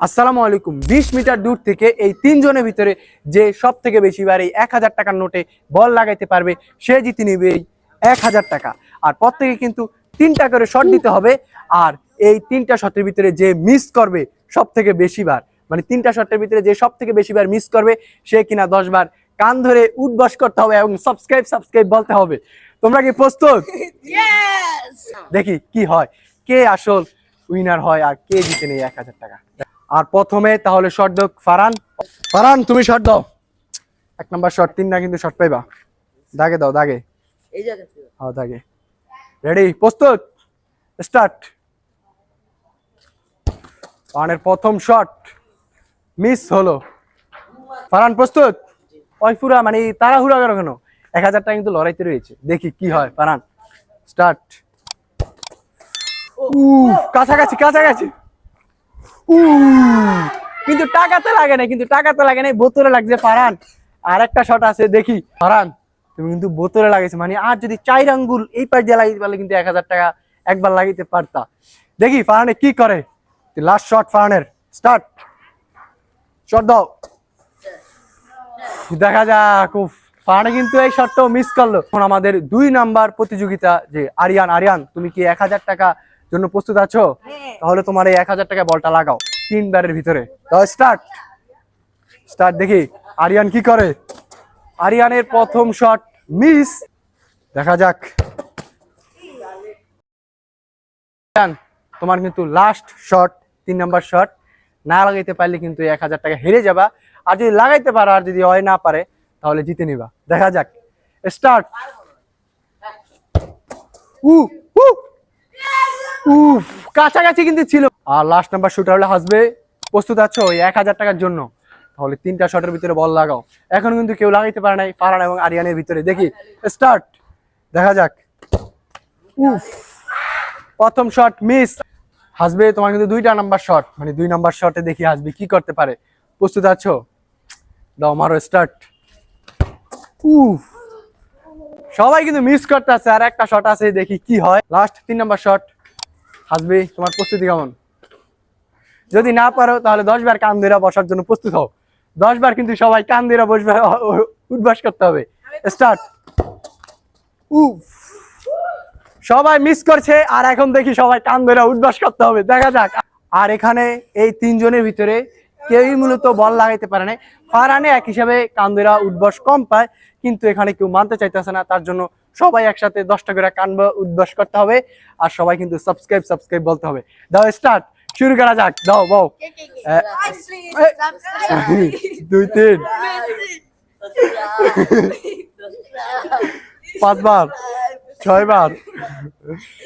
আসসালামু আলাইকুম। বিশ মিটার দূর থেকে এই তিনজনের ভিতরে যে সব থেকে বেশি বার এই এক হাজার টাকার নোটে বল লাগাইতে পারবে সে জিতে নিবে এই এক হাজার টাকা। আর প্রত্যেকে কিন্তু তিনটা করে শট দিতে হবে। আর এই তিনটা শটের ভিতরে যে মিস করবে সব থেকে বেশি বার মানে তিনটা শটের ভিতরে যে সব থেকে বেশি বার মিস করবে সে কিনা দশ বার কান ধরে উঠবাস করতে হবে এবং সাবস্ক্রাইব সাবস্ক্রাইব বলতে হবে। তোমরা কি প্রস্তুত? দেখি কি হয় কে আসল উইনার হয় আর কে জিতে নেই এক হাজার টাকা। আর প্রথমে তাহলে শর্ট দাও ফারান ফারান তুমি শর্ট দাও। এক নাম্বার শর্ট তিন না কিন্তু শর্ট পাইবা। দাগে দাও দাগে। এই জায়গা থেকে হ্যাঁ দাগে। রেডি প্রস্তুত? স্টার্ট ফারানের প্রথম শট মিস হলো। ফারান প্রস্তুত? ওই পুরা মানে তাড়াহুড়া করো কেন? এক হাজার টাকা কিন্তু লড়াইতে রয়েছে। দেখি কি হয় ফারান স্টার্ট উ কাছাকাছি কাছাকাছি। উ কিন্তু টাকাতে লাগে না, কিন্তু টাকাতে লাগে না বোতলে লাগছে ফারান আর একটা শট আছে, দেখি। ফারান তুমি কিন্তু বোতলে লাগাইছো মানে আর যদি চাই আঙ্গুল এই পাশ দিয়ে লাগাইতে পারলে কিন্তু এক হাজার টাকা একবার লাগাইতে পারতা। দেখি ফারানে কি করে? লাস্ট শট ফারানের স্টার্ট শট দাও। দেখা যাক ফারানে কিন্তু এই শটটাও মিস করল। এখন আমাদের দুই নাম্বার প্রতিযোগিতা, যে আরিয়ান। আরিয়ান, তুমি কি এক হাজার টাকা জন্য প্রস্তুত আছো? হ্যাঁ। তাহলে তোমার এই এক হাজার টাকা বলটা লাগাও তিন তিনবারের ভিতরে। স্টার্ট স্টার্ট দেখি আরিয়ান কি করে? আরিয়ানের প্রথম শট মিস দেখা যাক। আরিয়ান, তোমার কিন্তু লাস্ট শট তিন নাম্বার শট না লাগাইতে পারলে কিন্তু এক হাজার টাকা হেরে যাবা। আর যদি লাগাইতে পারো আর যদি হয় না পারে তাহলে জিতে নিবা। দেখা যাক। স্টার্ট উ উ উফ, কাছাকাছি কিন্তু ছিল। আর লাস্ট নাম্বার শুটার হলে হাসবে। প্রস্তুত আছো ওই এক হাজার টাকার জন্য। তাহলে তিনটা শটের ভিতরে বল লাগাও। এখন কিন্তু কেউ লাগাইতে পারে নাই ফারান এবং আরিয়ানের ভিতরে। দেখি স্টার্ট দেখা যাক। উফ, প্রথম শট মিস হাসবে তোমার কিন্তু দুইটা নাম্বার শট মানে দুই নাম্বার শটে দেখি হাসবে কি করতে পারে। প্রস্তুত আছো? দাও, মারো স্টার্ট উফ, সবাই কিন্তু মিস করতে আছে আর একটা শট আছে, দেখি কি হয়। লাস্ট তিন নাম্বার শট হাসবে, তোমার প্রস্তুতি কেমন? যদি না পারো, তাহলে দশ বার কান ধরে বসার জন্য প্রস্তুত হও। দশ বার কিন্তু সবাই কান ধরে বসবে, উঠবাস করতে হবে। স্টার্ট উফ। সবাই মিস করছে, আর এখন দেখি সবাই কান ধরে উঠবাস করতে হবে। দেখা যাক। আর এখানে এই তিনজনের ভিতরে কেউই মূলত বল লাগাইতে পারে না ফারানে এক হিসাবে কান্দুরা উঠবাস কম পায়, কিন্তু এখানে কেউ মানতে চাইতেছে না, তার জন্য সবাই একসাথে দশটা করে কান উঠবাস করতে হবে। আর সবাই কিন্তু সাবস্ক্রাইব সাবস্ক্রাইব বলতে হবে। দাও স্টার্ট শুরু করা যাক। দাও eh. দুই তিন। পাঁচবার। ছয়বার।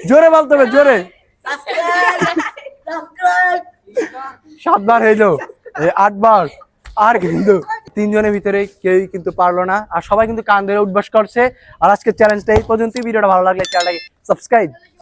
জোরে বলতে হবে জোরে। সাতবার হইল। আটবার। আর কিন্তু তিনজনের ভিতরে কেউই কিন্তু পারল না। আর সবাই কিন্তু কান ধরে করছে। আর আজকের চ্যালেঞ্জটা এই পর্যন্তই। ভিডিওটা ভালো লাগলে চ্যানেলটাকে সাবস্ক্রাইব